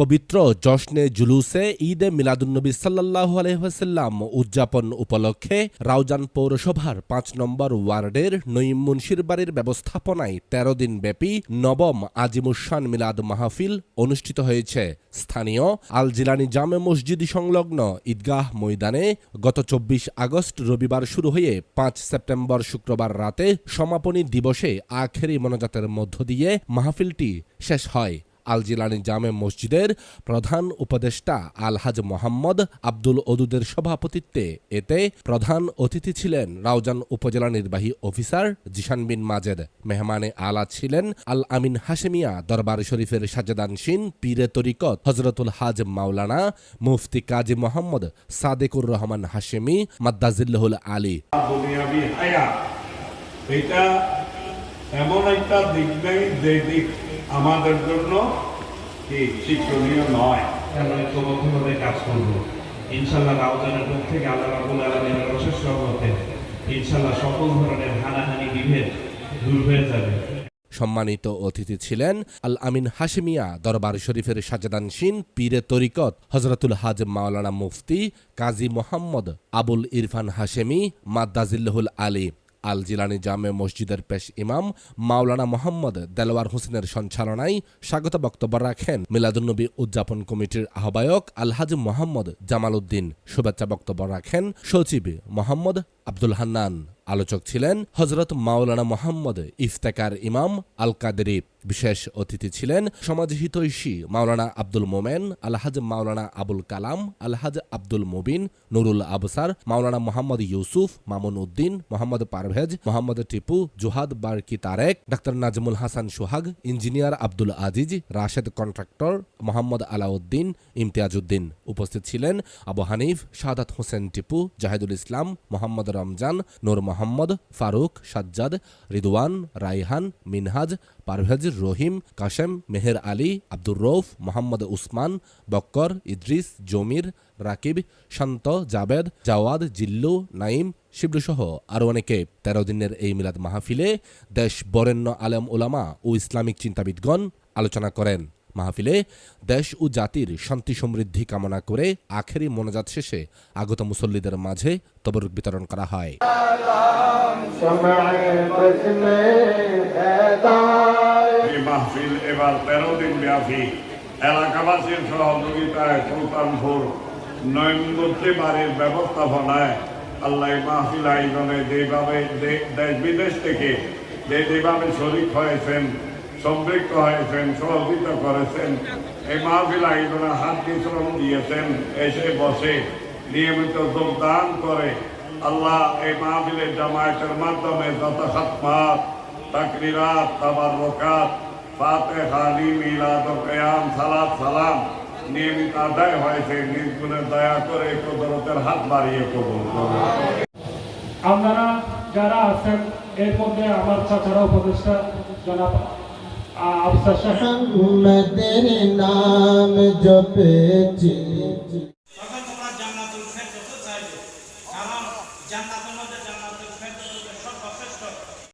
পবিত্র জশ্নে জুলুসে ঈদে মিলাদুন্নবী সাল্লাহ আলহাম উদযাপন উপলক্ষে রাউজান পৌরসভার পাঁচ নম্বর ওয়ার্ডের নঈম মুন্সির বাড়ির ব্যবস্থাপনায় তেরো দিন ব্যাপী নবম আজিমুসান মিলাদ মাহফিল অনুষ্ঠিত হয়েছে। স্থানীয় আল জিলানি জামে মসজিদ সংলগ্ন ঈদগাহ ময়দানে গত চব্বিশ আগস্ট রবিবার শুরু হয়ে পাঁচ সেপ্টেম্বর শুক্রবার রাতে সমাপনী দিবসে আখেরি মনোজাতের মধ্য দিয়ে মাহফিলটি শেষ হয়। আল জিলানি জামে মসজিদের প্রধান উপদেষ্টা আলহাজ মোহাম্মদ আব্দুল ওদুদের সভাপতিত্বে এতে প্রধান অতিথি ছিলেন রাউজান উপজেলা নির্বাহী অফিসার জিশান বিন মাজেদ। মেহমানে আলা ছিলেন আল আমিন হাশেমিয়া, দরবার শরীফের সাজেদানসীন পীরে তরিকত হজরতুল হাজ মাওলানা মুফতি কাজী মোহাম্মদ সাদেকুর রহমান হাশেমি, মাদ্দাজিল্লাহুল আলী। এটা এমন একটা দিক নেই যে দিক আমাদের জন্য কি শিক্ষণীয় নয়। আমরা ঐক্যবদ্ধভাবে কাজ করব? ইনশাল্লাহ রাউজানের পক্ষ থেকে আল্লাহ রাবুল আলমের অশেষ সহমতে ইনশাল্লাহ সকল ধরনের হানাহানি বিভেদ দূর হয়ে যাবে। সম্মানিত অতিথি ছিলেন আল আমিন হাশেমিয়া দরবার শরীফের সাজেদানসীন পীরে তরিকত হজরতুল হাজ মাওলানা মুফতি কাজী মোহাম্মদ আবুল ইরফান হাশেমি মাদ্দাজিল্লাহুল আলী। আল জিলানি জামে মসজিদের পেশ ইমাম মাওলানা মোহাম্মদ দেলোয়ার হোসেনের সঞ্চালনায় স্বাগত বক্তব্য রাখেন মিলাদুন্নবী উদযাপন কমিটির আহ্বায়ক আলহাজ মোহাম্মদ জামাল উদ্দিন। শুভেচ্ছা বক্তব্য রাখেন সচিব মোহাম্মদ আব্দুল হান্নান আলোচক ছিলেন। হজরত মাওলানা মোহাম্মদ ইফতেকার ইমাম আল কাদেরি বিশেষ অতিথি ছিলেন। সমাজহিতৈষী মাওলানা আব্দুল মোমেন, আলহাজ Maulana Abul Kalam, Alhaj Abdul Mubin, Nurul Absar, Maulana Mohammad Yusuf Mamun Uddin, Mohammad Parvez, Mohammad Tipu, Juhad Barki Tarek, doctor Nazmul Hasan Sohag, engineer Abdul Aziz, Rashed contractor Mohammad Alauddin Imtiaz Uddin উপস্থিত ছিলেন। আবু হানিফ শাহাদাত হোসেন টিপু, জাহিদুল ইসলাম, মোহাম্মদ রমজান, নূর মোহাম্মদ, ফারুক, সাজ্জাদ, রিদওয়ান রাইহান মিনহাজ, পারভেজ, রহিম, কাশেম, মেহের আলী, আব্দুর রৌফ মোহাম্মদ উসমান, বক্কর, ইদ্রিস, জমির, রাকিব, শান্ত, জাবেদ, জাওয়াদ, জিল্লু নাইম শিবলুসহ আরও অনেকে। তেরো দিনের এই মিলাদ মাহফিলে দেশ বরেণ্য আলেম ওলামা ও ইসলামিক চিন্তাবিদগণ আলোচনা করেন। মাহফিলে দেশ ও জাতির শান্তি সমৃদ্ধি কামনা করে আখেরি মোনাজাত শেষে আগত মুসল্লিদের মাঝে তবরুক বিতরণ করা হয়। মাহফিল দেশ বিদেশ থেকে যেভাবে শরিক হয়েছেন সম্পৃক্ত হয়েছেন সহযোগিতা করেছেন এই মাহফিল আয়োজনে হাত শ্রম দিয়েছেন এসে বসে নিয়মিত যোগদান করে আল্লাহ এই মাহফিলের জামায়াতের মাধ্যমে খাতমাত তাকরিরাত তাবাররকাত ফাতিহা মিলাদ কিয়াম সালাত সালাম নিয়মিত আদায় হয়েছে নিজ গুণে দয়া করে হাত বাড়িয়ে কবুল আপনারা যারা আছেন এর মধ্যে আমার চাচারা উপদেষ্টা জনাব आप सशंग में तेरे नाम जपे